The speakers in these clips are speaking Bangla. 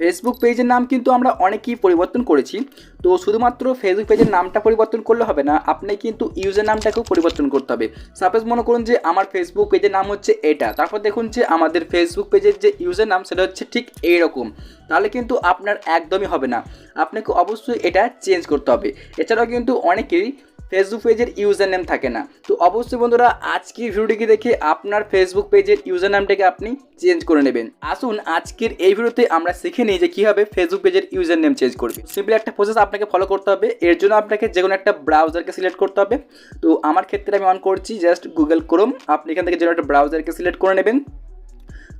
ফেসবুক পেজের নাম কিন্তু আমরা অনেকেই পরিবর্তন করেছি। তো শুধুমাত্র ফেসবুক পেজের নামটা পরিবর্তন করলে হবে না, আপনি কিন্তু ইউজার নামটাকেও পরিবর্তন করতে হবে। সাপোজ মনে করুন যে আমার ফেসবুক পেজের নাম হচ্ছে এটা, তারপর দেখুন যে আমাদের ফেসবুক পেজের যে ইউজার নাম সেটা হচ্ছে ঠিক এইরকম। তাহলে কিন্তু আপনার একদমই হবে না। আপনাকে অবশ্যই এটা চেঞ্জ করতে হবে। এছাড়াও কিন্তু অনেকেরই ফেসবুক পেজের ইউজার নেম থাকে না। তো অবশ্যই বন্ধুরা, আজকের ভিডিওটিকে দেখে আপনার ফেসবুক পেজের ইউজার নামটাকে আপনি চেঞ্জ করে নেবেন। আসুন, আজকের এই ভিডিওতে আমরা শিখে নিই যে কীভাবে ফেসবুক পেজের ইউজার নেম চেঞ্জ করবে। সিম্পলি একটা প্রসেস আপনাকে ফলো করতে হবে। এর জন্য আপনাকে যে কোনো একটা ব্রাউজারকে সিলেক্ট করতে হবে। তো আমার ক্ষেত্রে আমি অন করছি জাস্ট গুগল ক্রোম আপনি এখান থেকে যে একটা ব্রাউজারকে সিলেক্ট করে নেবেন।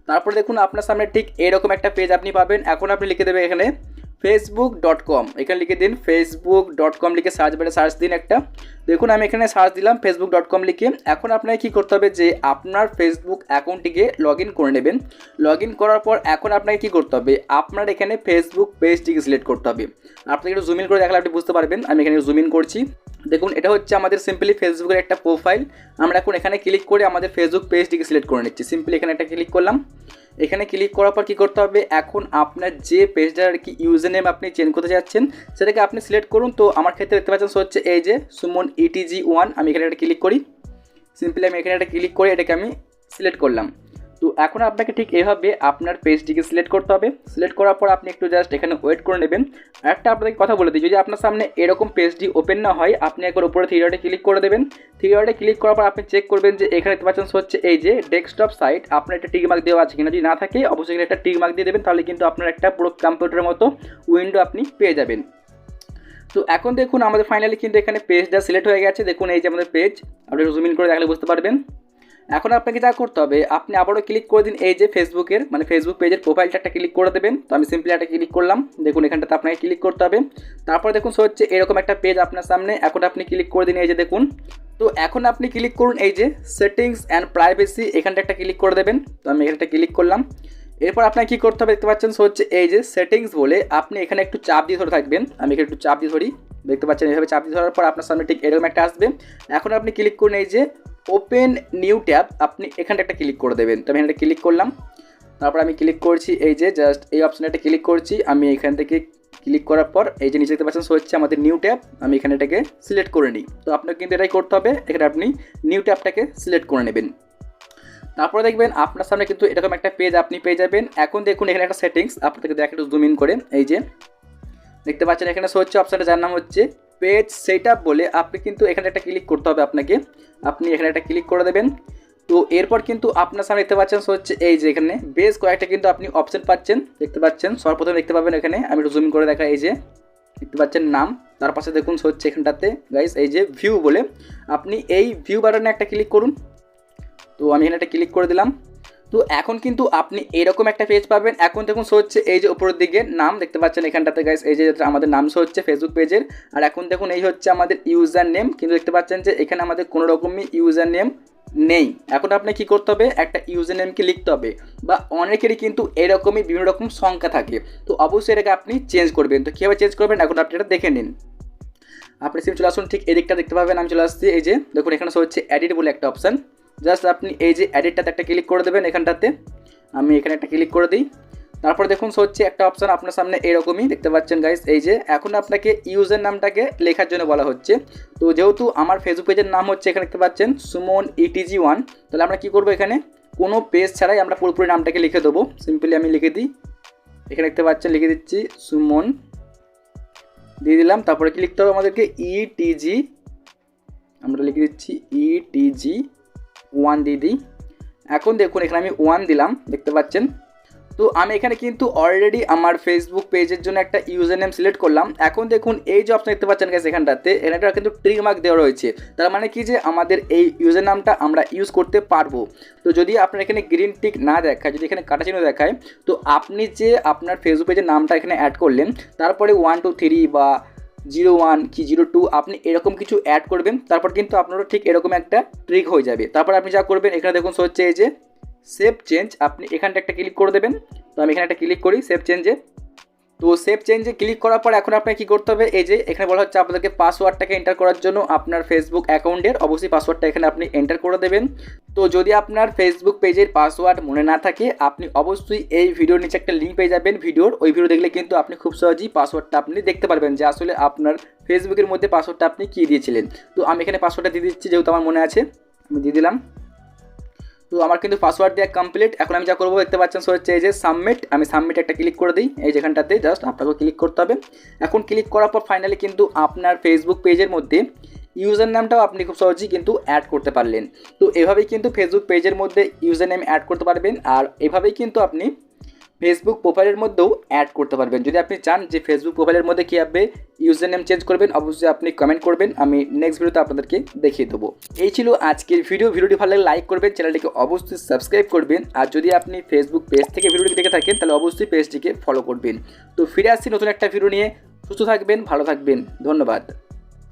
তারপর দেখুন, আপনার সামনে ঠিক এরকম একটা পেজ আপনি পাবেন। এখন আপনি লিখে দেবেন এখানে ফেসবুক ডট কম এখানে লিখে দিন ফেসবুক ডট কম লিখে সার্চ বারে সার্চ দিন একটা। দেখুন, আমি এখানে সার্চ দিলাম ফেসবুক ডট কম লিখে। এখন আপনাকে কী করতে হবে যে, আপনার ফেসবুক অ্যাকাউন্টটিকে লগ ইন করে নেবেন। লগ ইন করার পর এখন আপনাকে কী করতে হবে? আপনার এখানে ফেসবুক পেজটিকে সিলেক্ট করতে হবে। আপনাকে একটু জুম ইন করে দেখালে আপনি বুঝতে পারবেন। আমি এখানে জুম ইন করছি। দেখুন, এটা হচ্ছে আমাদের সিম্পলি ফেসবুকের একটা প্রোফাইল আমরা এখন এখানে ক্লিক করে আমাদের ফেসবুক পেজটিকে সিলেক্ট করে নিচ্ছি। সিম্পলি এখানে একটা ক্লিক করলাম। এখানে ক্লিক করার পর কী করতে হবে? এখন আপনার যে পেজটার আর কি ইউজার নেম আপনি চেঞ্জ করতে যাচ্ছেন সেটাকে আপনি সিলেক্ট করুন। তো আমার ক্ষেত্রে দেখতে পাচ্ছেন হচ্ছে এই যে, সুমন ইটিজি ওয়ান আমি এখানে একটা ক্লিক করি। সিম্পলি আমি এখানে একটা ক্লিক করে এটাকে আমি সিলেক্ট করলাম। তো এখন আপনাকে ঠিক এভাবে আপনার পেজটিকে সিলেক্ট করতে হবে। সিলেক্ট করার পর আপনি একটু জাস্ট এখানে ওয়েট করে নেবেন। একটা আপনাকে কথা বলে দিই, যদি আপনার সামনে এরকম পেজটি ওপেন না হয়, আপনি একবার উপরে থ্রি ক্লিক করে দেবেন। থ্রি ডটে ক্লিক করার পর আপনি চেক করবেন যে এখানে পাচ্ছেন হচ্ছে এই যে ডেস্কটপ সাইট আপনার একটা টিক মার্ক দেওয়া আছে কিনা। যদি না থাকে, অবশ্যই একটা টিক মার্ক দিয়ে দেবেন, তাহলে কিন্তু আপনার একটা পুরো কম্পিউটারের মতো উইন্ডো আপনি পেয়ে যাবেন। তো এখন দেখুন আমাদের ফাইনালি কিন্তু এখানে পেজটা সিলেক্ট হয়ে গেছে। দেখুন এই যে আমাদের পেজ আপনি জুম ইন করে দেখলে বুঝতে পারবেন। এখন আপনাকে যা করতে হবে, আপনি আবারও ক্লিক করে দিন এই যে ফেসবুকের মানে ফেসবুক পেজের প্রোফাইলটা একটা ক্লিক করে দেবেন। তো আমি সিম্পলি একটা ক্লিক করলাম। দেখুন এখানটাতে আপনাকে ক্লিক করতে হবে। তারপর দেখুন সো হচ্ছে এরকম একটা পেজ আপনার সামনে। এখন আপনি ক্লিক করে দিন এই যে দেখুন। তো এখন আপনি ক্লিক করুন এই যে সেটিংস অ্যান্ড প্রাইভেসি এখানটা একটা ক্লিক করে দেবেন। তো আমি এখানটা ক্লিক করলাম। এরপর আপনাকে কী করতে হবে দেখতে পাচ্ছেন? সো হচ্ছে এই যে সেটিংস বলে আপনি এখানে একটু চাপ দিয়ে ধরে থাকবেন। আমি এখানে একটু চাপ দিয়ে ধরি। দেখতে পাচ্ছেন, এইভাবে চাপ দিয়ে ধরার পর আপনার সামনে ঠিক এরকম একটা আসবে। এখন আপনি ক্লিক করুন এই যে ওপেন নিউ ট্যাব আপনি এখানটা একটা ক্লিক করে দেবেন। তো আমি এখানটা ক্লিক করলাম। তারপর আমি ক্লিক করছি এই যে জাস্ট এই অপশানে একটা ক্লিক করছি। আমি এখান থেকে ক্লিক করার পর এই যে নিচে দেখতে পাচ্ছেন সো হচ্ছে আমাদের নিউ ট্যাব আমি এখানে এটাকে সিলেক্ট করে নিই। তো আপনাকে কিন্তু এটাই করতে হবে। এখানে আপনি নিউ ট্যাবটাকে সিলেক্ট করে নেবেন। তারপরে দেখবেন আপনার সামনে কিন্তু এরকম একটা পেজ আপনি পেয়ে যাবেন। এখন দেখুন এখানে একটা সেটিংস আপনাদেরকে দেখেন একটু জুম ইন করে। এই যে, দেখতে পাচ্ছেন এখানে শো হচ্ছে অপশানটা যার নাম হচ্ছে পেজ সেট বলে আপনি কিন্তু এখানে একটা ক্লিক করতে হবে আপনাকে। আপনি এখানে একটা ক্লিক করে দেবেন। তো এরপর কিন্তু আপনার সামনে দেখতে পাচ্ছেন হচ্ছে এই যে এখানে, বেশ কয়েকটা কিন্তু আপনি অপশন পাচ্ছেন। দেখতে পাচ্ছেন, সর্বপ্রথম দেখতে পাবেন এখানে, আমি একটু জুম করে দেখা এই যে, দেখতে পাচ্ছেন নাম। তার পাশে দেখুন হচ্ছে এখানটাতে। গাইস এই যে ভিউ বলে, আপনি এই ভিউ বাটনে একটা ক্লিক করুন। তো আমি এখানে একটা ক্লিক করে দিলাম। তো এখন কিন্তু আপনি এরকম একটা পেজ পাবেন। এখন দেখুন শো হচ্ছে এই যে উপরের দিকে নাম। দেখতে পাচ্ছেন এখানটাতে গাইস এই যে আমাদের নাম শো হচ্ছে ফেসবুক পেজের আর এখন দেখুন এই হচ্ছে আমাদের ইউজার নেম কিন্তু দেখতে পাচ্ছেন যে এখানে আমাদের কোনো রকমই ইউজার নেম নেই। এখন আপনি কি করতে হবে? একটা ইউজার নেমকে লিখতে হবে। বা অনেকেরই কিন্তু এরকমই বিভিন্ন রকম সংখ্যা থাকে। তো অবশ্যই এটাকে আপনি চেঞ্জ করবেন। তো কীভাবে চেঞ্জ করবেন? এখন আপনি এটা দেখে নিন। আপনি সিম চলে আসুন, ঠিক এদিকটা দেখতে পাবেন। আমি চলে আসছি, এই যে দেখুন এখানে শো হচ্ছে এডিট বলে একটা অপশান জাস্ট আপনি এই যে এডিটটাতে একটা ক্লিক করে দেবেন এখানটাতে। আমি এখানে একটা ক্লিক করে দিই। তারপর দেখুন, হচ্ছে একটা অপশান আপনার সামনে এরকমই, দেখতে পাচ্ছেন গাইস এই যে এখন আপনাকে ইউজার নামটাকে লেখার জন্য বলা হচ্ছে। তো যেহেতু আমার ফেসবুক পেজের নাম হচ্ছে এখানে দেখতে পাচ্ছেন সুমন ইটিজি ওয়ান তাহলে আমরা কী করব এখানে? কোনো পেজ ছাড়াই আমরা পুরোপুরি নামটাকে লিখে দেবো। সিম্পলি আমি লিখে দিই। এখানে দেখতে পাচ্ছেন, লিখে দিচ্ছি সুমন দিয়ে দিলাম। তারপরে কি লিখতে হবে আমাদেরকে? ইটিজি আমরা লিখে দিচ্ছি ইটিজি ওয়ান দিয়ে দিই। এখন দেখুন, এখানে আমি ওয়ান দিলাম, দেখতে পাচ্ছেন? তো আমি এখানে কিন্তু অলরেডি আমার ফেসবুক পেজের জন্য একটা ইউজার নেম সিলেক্ট করলাম। এখন দেখুন, এই যে অপশন দেখতে পাচ্ছেন গেছে এখানটাতে এটা কিন্তু ট্রিক মার্ক দেওয়া রয়েছে। তার মানে কি যে আমাদের এই ইউজার নামটা আমরা ইউজ করতে পারব। তো যদি আপনার এখানে গ্রিন টিক না দেখায়, যদি এখানে কাটা চিহ্ন দেখায়, তো আপনি যে আপনার ফেসবুক পেজের নামটা এখানে অ্যাড করলেন, তারপরে ওয়ান টু থ্রি বা জিরো ওয়ান কি জিরো টু, আপনি এরকম কিছু অ্যাড করবেন, তারপর কিন্তু আপনারও ঠিক এরকম একটা ট্রিক হয়ে যাবে। তারপর আপনি যা করবেন, এখানে দেখুন হচ্ছে এই যে সেভ চেঞ্জ আপনি এখানটা একটা ক্লিক করে দেবেন। তো আমি এখানে একটা ক্লিক করি সেভ চেঞ্জে তো সেভ চেঞ্জে ক্লিক করার পর এখন আপনাকে কী করতে হবে? এই যে, এখানে বলা হচ্ছে আপনাদেরকে পাসওয়ার্ডটাকে এন্টার করার জন্য আপনার ফেসবুক অ্যাকাউন্টের অবশ্যই পাসওয়ার্ডটা এখানে আপনি এন্টার করে দেবেন। তো যদি আপনার ফেসবুক পেজের পাসওয়ার্ড মনে না থাকে, আপনি অবশ্যই এই ভিডিওর নিচে একটা লিঙ্ক পেয়ে যাবেন ভিডিওর ওই ভিডিও দেখলে কিন্তু আপনি খুব সহজেই পাসওয়ার্ডটা আপনি দেখতে পারবেন যে আসলে আপনার ফেসবুকের মধ্যে পাসওয়ার্ডটা আপনি কী দিয়েছিলেন। তো আমি এখানে পাসওয়ার্ডটা দিয়ে দিচ্ছি, যেহেতু আমার মনে আছে, আমি দিয়ে দিলাম। তো আমার কিন্তু পাসওয়ার্ড দেওয়া কমপ্লিট এখন আমি যা করব, দেখতে পাচ্ছেন সো হচ্ছে এই যে সাবমিট আমি সাবমিট একটা ক্লিক করে দিই, এই যেখানটাতে জাস্ট আপনাকেও ক্লিক করতে হবে। এখন ক্লিক করার পর ফাইনালি কিন্তু আপনার ফেসবুক পেজের মধ্যে ইউজার নামটাও আপনি খুব সহজেই কিন্তু অ্যাড করতে পারলেন। তো এভাবেই কিন্তু ফেসবুক পেজের মধ্যে ইউজার নেম অ্যাড করতে পারবেন। আর এভাবেই কিন্তু আপনি ফেসবুক প্রোফাইলের মধ্যেও অ্যাড করতে পারবেন। যদি আপনি চান যে ফেসবুক প্রোফাইলের মধ্যে কীভাবে ইউজার নেম চেঞ্জ করবেন, অবশ্যই আপনি কমেন্ট করবেন। আমি নেক্সট ভিডিওতে আপনাদেরকে দেখিয়ে দেবো। এই ছিল আজকের ভিডিও ভিডিওটি ভালো লাগলে লাইক করবেন চ্যানেলটিকে অবশ্যই সাবস্ক্রাইব করবেন। আর যদি আপনি ফেসবুক পেজ থেকে ভিডিওটি দেখে থাকেন, তাহলে অবশ্যই পেজটিকে ফলো করবেন। তো ফিরে আসছি নতুন একটা ভিডিও নিয়ে। সুস্থ থাকবেন, ভালো থাকবেন। ধন্যবাদ।